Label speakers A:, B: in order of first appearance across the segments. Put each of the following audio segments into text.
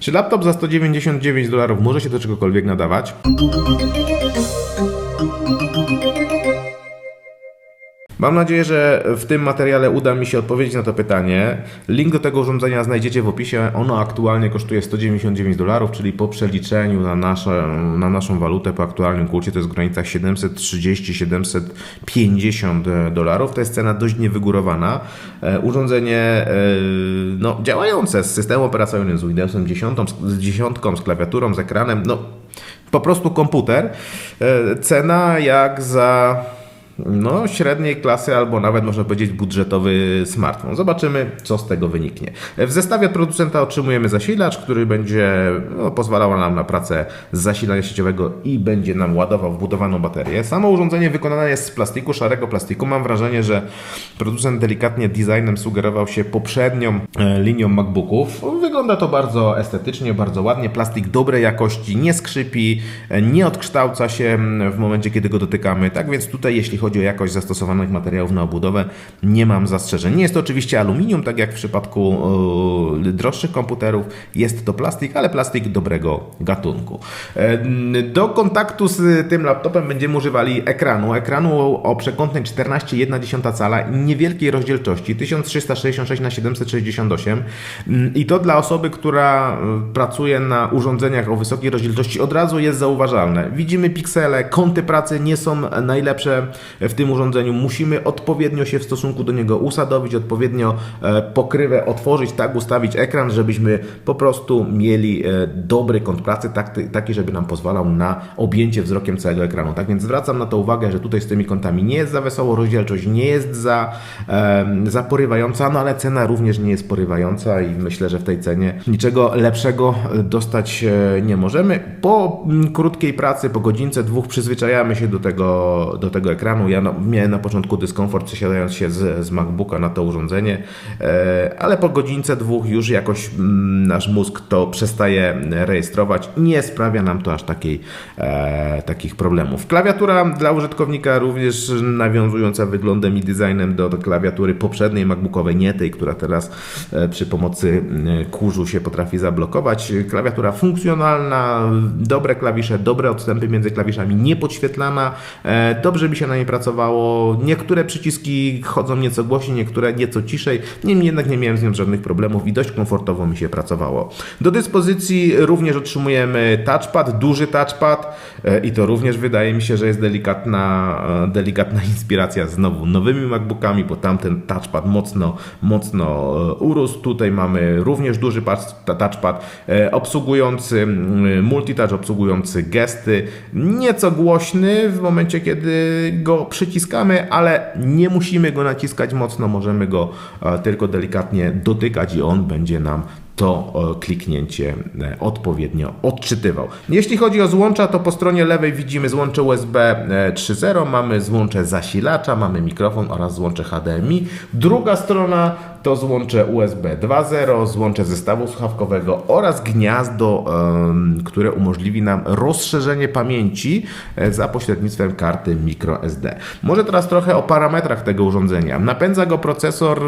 A: Czy laptop za 199 dolarów może się do czegokolwiek nadawać? Mam nadzieję, że w tym materiale uda mi się odpowiedzieć na to pytanie. Link do tego urządzenia znajdziecie w opisie. Ono aktualnie kosztuje 199 dolarów, czyli po przeliczeniu na, nasze, na naszą walutę po aktualnym kursie to jest w granicach 730-750 dolarów. To jest cena dość niewygórowana. E, Urządzenie e, no, działające z systemem operacyjnym, z Windowsem 10, z 10, z klawiaturą, z ekranem. No, po prostu komputer. E, Cena jak za no, średniej klasy, albo nawet można powiedzieć budżetowy smartfon. Zobaczymy, co z tego wyniknie. W zestawie od producenta otrzymujemy zasilacz, który będzie no, pozwalał nam na pracę z zasilania sieciowego i będzie nam ładował wbudowaną baterię. Samo urządzenie wykonane jest z plastiku, szarego plastiku. Mam wrażenie, że producent delikatnie designem sugerował się poprzednią e, linią MacBooków. Wygląda to bardzo estetycznie, bardzo ładnie. Plastik dobrej jakości, nie skrzypi, e, nie odkształca się mm, w momencie, kiedy go dotykamy. Tak więc tutaj, jeśli chodzi o jakość zastosowanych materiałów na obudowę, nie mam zastrzeżeń. Nie jest to oczywiście aluminium, tak jak w przypadku e, droższych komputerów. Jest to plastik, ale plastik dobrego gatunku. E, Do kontaktu z tym laptopem będziemy używali ekranu. Ekranu o przekątnej 14,1 cala i niewielkiej rozdzielczości 1366 na 768 Mm, i to dla osoby, która y, pracuje na urządzeniach o wysokiej rozdzielczości od razu jest zauważalne. Widzimy piksele, kąty pracy nie są najlepsze w tym urządzeniu. Musimy odpowiednio się w stosunku do niego usadowić, odpowiednio e, pokrywę otworzyć, tak ustawić ekran, żebyśmy po prostu mieli e, dobry kąt pracy, tak, taki, żeby nam pozwalał na objęcie wzrokiem całego ekranu. Tak więc zwracam na to uwagę, że tutaj z tymi kątami nie jest za wesoło, rozdzielczość nie jest za, za porywająca, no ale cena również nie jest porywająca i myślę, że w tej cenie niczego lepszego dostać e, nie możemy. Po mm, krótkiej pracy, po godzince, dwóch przyzwyczajamy się do tego, do tego ekranu. Ja no, miałem na początku dyskomfort przesiadając się z, z MacBooka na to urządzenie, e, ale po godzince, dwóch już jakoś mm, nasz mózg to przestaje rejestrować. Nie sprawia nam to aż takiej, e, takich problemów. Klawiatura dla użytkownika również nawiązująca wyglądem i designem do, klawiatury poprzedniej MacBookowej, nie tej, która teraz e, przy pomocy e, kurzu się potrafi zablokować. Klawiatura funkcjonalna, dobre klawisze, dobre odstępy między klawiszami, niepodświetlana, e, dobrze mi się na niej pracowało. Niektóre przyciski chodzą nieco głośniej, niektóre nieco ciszej, niemniej jednak nie miałem z nią żadnych problemów i dość komfortowo mi się pracowało. Do dyspozycji również otrzymujemy touchpad, duży touchpad e, i to również wydaje mi się, że jest delikatna, e, delikatna inspiracja znowu nowymi MacBookami, bo tamten touchpad mocno, mocno e, urósł. Tutaj mamy również duży touchpad obsługujący multitouch, obsługujący gesty, nieco głośny w momencie, kiedy go przyciskamy, ale nie musimy go naciskać mocno, możemy go e, tylko delikatnie dotykać i on będzie nam to e, kliknięcie e, odpowiednio odczytywał. Jeśli chodzi o złącza, to po stronie lewej widzimy złącze USB e, 3.0, mamy złącze zasilacza, mamy mikrofon oraz złącze HDMI. Druga strona to złącze USB 2.0, złącze zestawu słuchawkowego oraz gniazdo, które umożliwi nam rozszerzenie pamięci e, za pośrednictwem karty microSD. Może teraz trochę o parametrach tego urządzenia. Napędza go procesor,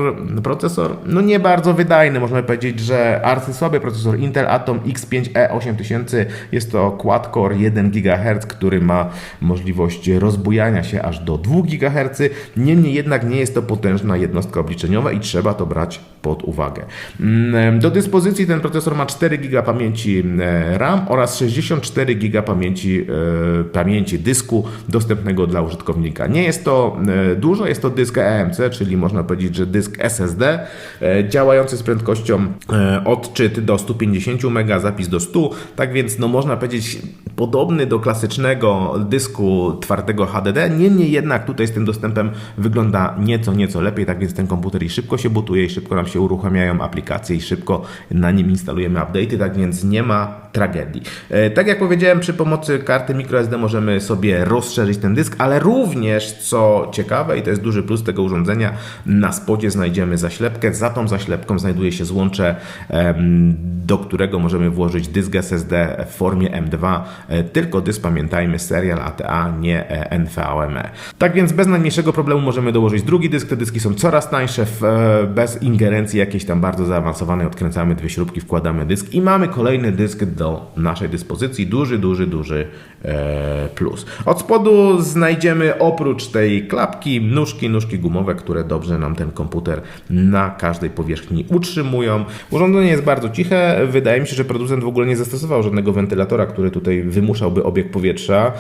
A: procesor no nie bardzo wydajny, można powiedzieć, że arcysłaby procesor Intel Atom X5E 8000 jest to quad-core 1 GHz, który ma możliwość rozbujania się aż do 2 GHz. Niemniej jednak nie jest to potężna jednostka obliczeniowa i trzeba to brać pod uwagę. Mm, Do dyspozycji ten procesor ma 4 GB pamięci RAM oraz 64 GB pamięci, e, pamięci dysku dostępnego dla użytkownika. Nie jest to dużo, jest to dysk EMC, czyli można powiedzieć, że dysk SSD e, działający z prędkością e, odczyt do 150 MB, zapis do 100, tak więc no można powiedzieć podobny do klasycznego dysku twardego HDD, niemniej jednak tutaj z tym dostępem wygląda nieco, nieco lepiej, tak więc ten komputer i szybko się butuje i szybko nam się uruchamiają aplikacje i szybko na nim instalujemy update'y, tak więc nie ma tragedii. E, tak jak powiedziałem, przy pomocy karty microSD możemy sobie rozszerzyć ten dysk, ale również, co ciekawe i to jest duży plus tego urządzenia, na spodzie znajdziemy zaślepkę. Za tą zaślepką znajduje się złącze, do którego możemy włożyć dysk SSD w formie M2. E, tylko dysk, pamiętajmy, serial ATA, nie e, NVMe. Tak więc bez najmniejszego problemu możemy dołożyć drugi dysk. Te dyski są coraz tańsze, bez ingerencji jakiejś tam bardzo zaawansowanej. Odkręcamy dwie śrubki, wkładamy dysk i mamy kolejny dysk do naszej dyspozycji. Duży, duży, duży e, plus. Od spodu znajdziemy oprócz tej klapki nóżki, nóżki gumowe, które dobrze nam ten komputer na każdej powierzchni utrzymują. Urządzenie jest bardzo ciche. Wydaje mi się, że producent w ogóle nie zastosował żadnego wentylatora, który tutaj wymuszałby obieg powietrza,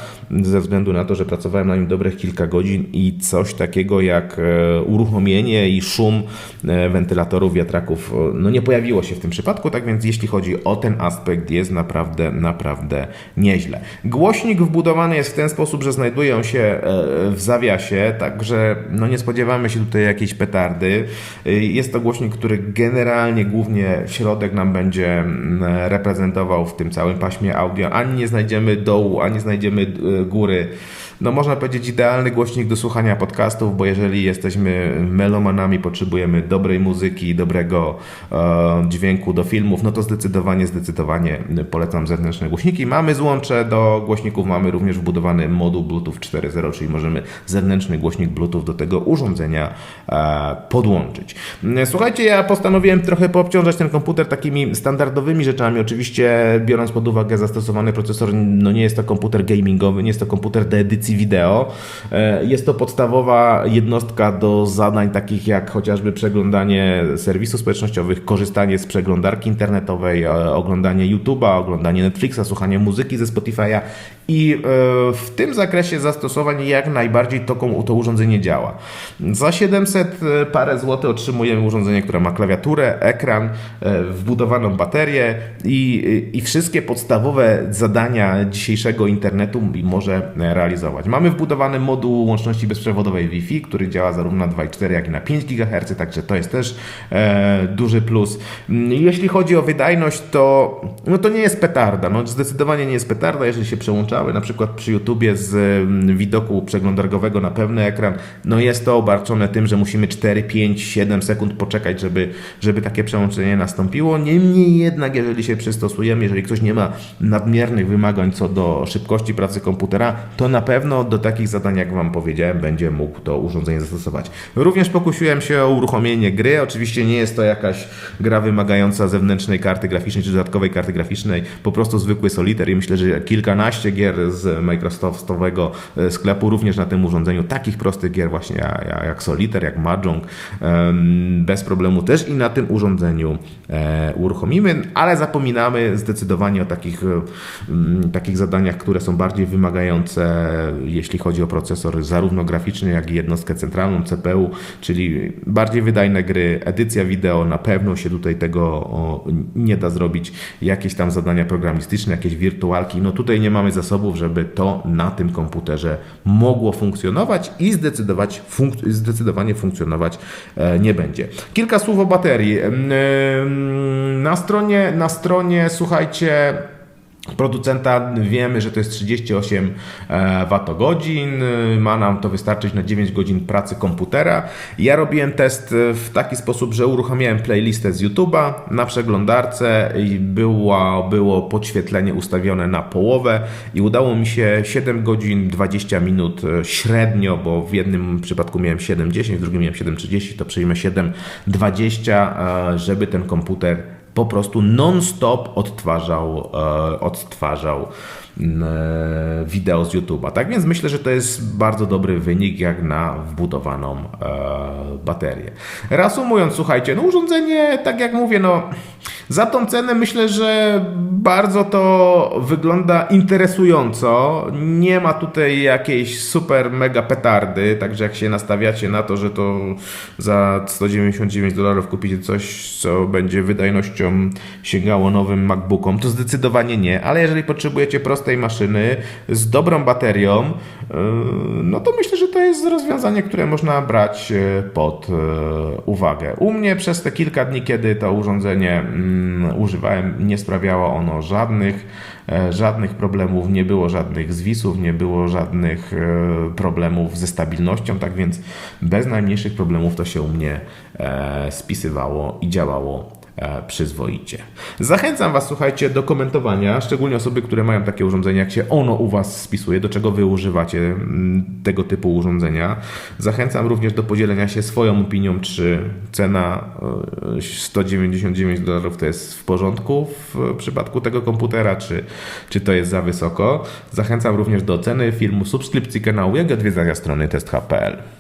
A: ze względu na to, że pracowałem na nim dobrych kilka godzin i coś takiego jak e, uruchomienie i szum e, wentylatorów, wiatraków no nie pojawiło się w tym przypadku, tak więc jeśli chodzi o ten aspekt jest naprawdę, naprawdę nieźle. Głośnik wbudowany jest w ten sposób, że znajdują się e, w zawiasie, także no nie spodziewamy się tutaj jakiejś petardy. Jest to głośnik, który generalnie głównie środek nam będzie mm, reprezentował w tym całym paśmie audio. Ani nie znajdziemy dołu, ani znajdziemy góry no można powiedzieć, idealny głośnik do słuchania podcastów, bo jeżeli jesteśmy melomanami, potrzebujemy dobrej muzyki, dobrego e, dźwięku do filmów, no to zdecydowanie, zdecydowanie polecam zewnętrzne głośniki. Mamy złącze do głośników, mamy również wbudowany moduł Bluetooth 4.0, czyli możemy zewnętrzny głośnik Bluetooth do tego urządzenia e, podłączyć. Słuchajcie, ja postanowiłem trochę poobciążać ten komputer takimi standardowymi rzeczami. Oczywiście biorąc pod uwagę zastosowany procesor, no nie jest to komputer gamingowy, nie jest to komputer do edycji wideo. E, jest to podstawowa jednostka do zadań takich jak chociażby przeglądanie serwisów społecznościowych, korzystanie z przeglądarki internetowej, e, oglądanie YouTube'a, oglądanie Netflixa, słuchanie muzyki ze Spotify'a i e, w tym zakresie zastosowań jak najbardziej to, to urządzenie działa. Za 700 parę złotych otrzymujemy urządzenie, które ma klawiaturę, ekran, wbudowaną baterię i, i wszystkie podstawowe zadania dzisiejszego internetu może realizować. Mamy wbudowany moduł łączności bezprzewodowej Wi-Fi, który działa zarówno na 2,4 jak i na 5 GHz, także to jest też e, duży plus. Mm, jeśli chodzi o wydajność, to, no to nie jest petarda. No, zdecydowanie nie jest petarda, jeżeli się przełączały na przykład przy YouTubie z mm, widoku przeglądarkowego na pełny ekran, no jest to obarczone tym, że musimy 4, 5, 7 sekund poczekać, żeby, żeby takie przełączenie nastąpiło. Niemniej jednak, jeżeli się przystosujemy, jeżeli ktoś nie ma nadmiernych wymagań co do szybkości pracy komputera, to na pewno pewno do takich zadań, jak Wam powiedziałem, będzie mógł to urządzenie zastosować. Również pokusiłem się o uruchomienie gry. Oczywiście nie jest to jakaś gra wymagająca zewnętrznej karty graficznej czy dodatkowej karty graficznej, po prostu zwykły solitaire i myślę, że kilkanaście gier z Microsoftowego e, sklepu również na tym urządzeniu, takich prostych gier właśnie jak Solitaire, jak Mahjong, bez problemu też i na tym urządzeniu e, uruchomimy, ale zapominamy zdecydowanie o takich, takich zadaniach, które są bardziej wymagające jeśli chodzi o procesor zarówno graficzny, jak i jednostkę centralną CPU, czyli bardziej wydajne gry, edycja wideo, na pewno się tutaj tego nie da zrobić, jakieś tam zadania programistyczne, jakieś wirtualki, no tutaj nie mamy zasobów, żeby to na tym komputerze mogło funkcjonować i zdecydować, funk zdecydowanie funkcjonować e, nie będzie. Kilka słów o baterii. Na stronie, na stronie słuchajcie, producenta wiemy, że to jest 38 e, watogodzin, ma nam to wystarczyć na 9 godzin pracy komputera. Ja robiłem test w taki sposób, że uruchomiłem playlistę z YouTube'a na przeglądarce i było, było podświetlenie ustawione na połowę i udało mi się 7 godzin 20 minut e, średnio, bo w jednym przypadku miałem 7.10, w drugim miałem 7.30, to przyjmę 7.20, e, żeby ten komputer po prostu non-stop odtwarzał, e, odtwarzał wideo z YouTube'a. Tak więc myślę, że to jest bardzo dobry wynik jak na wbudowaną e, baterię. Reasumując, słuchajcie, no urządzenie, tak jak mówię, no za tą cenę myślę, że bardzo to wygląda interesująco. Nie ma tutaj jakiejś super mega petardy, także jak się nastawiacie na to, że to za 199 dolarów kupicie coś, co będzie wydajnością sięgało nowym MacBookom, to zdecydowanie nie, ale jeżeli potrzebujecie prostej tej maszyny z dobrą baterią, yy, no to myślę, że to jest rozwiązanie, które można brać yy, pod yy, uwagę. U mnie przez te kilka dni, kiedy to urządzenie mm, używałem, nie sprawiało ono żadnych, e, żadnych problemów, nie było żadnych zwisów, nie było żadnych e, problemów ze stabilnością, tak więc bez najmniejszych problemów to się u mnie e, spisywało i działało e, przyzwoicie. Zachęcam Was, słuchajcie, do komentowania, szczególnie osoby, które mają takie urządzenia, jak się ono u Was spisuje, do czego Wy używacie mm, tego typu urządzenia. Zachęcam również do podzielenia się swoją opinią, czy cena e, 199 dolarów to jest w porządku w przypadku tego komputera, czy, czy to jest za wysoko. Zachęcam również do oceny filmu, subskrypcji kanału, jak i odwiedzania strony test.pl.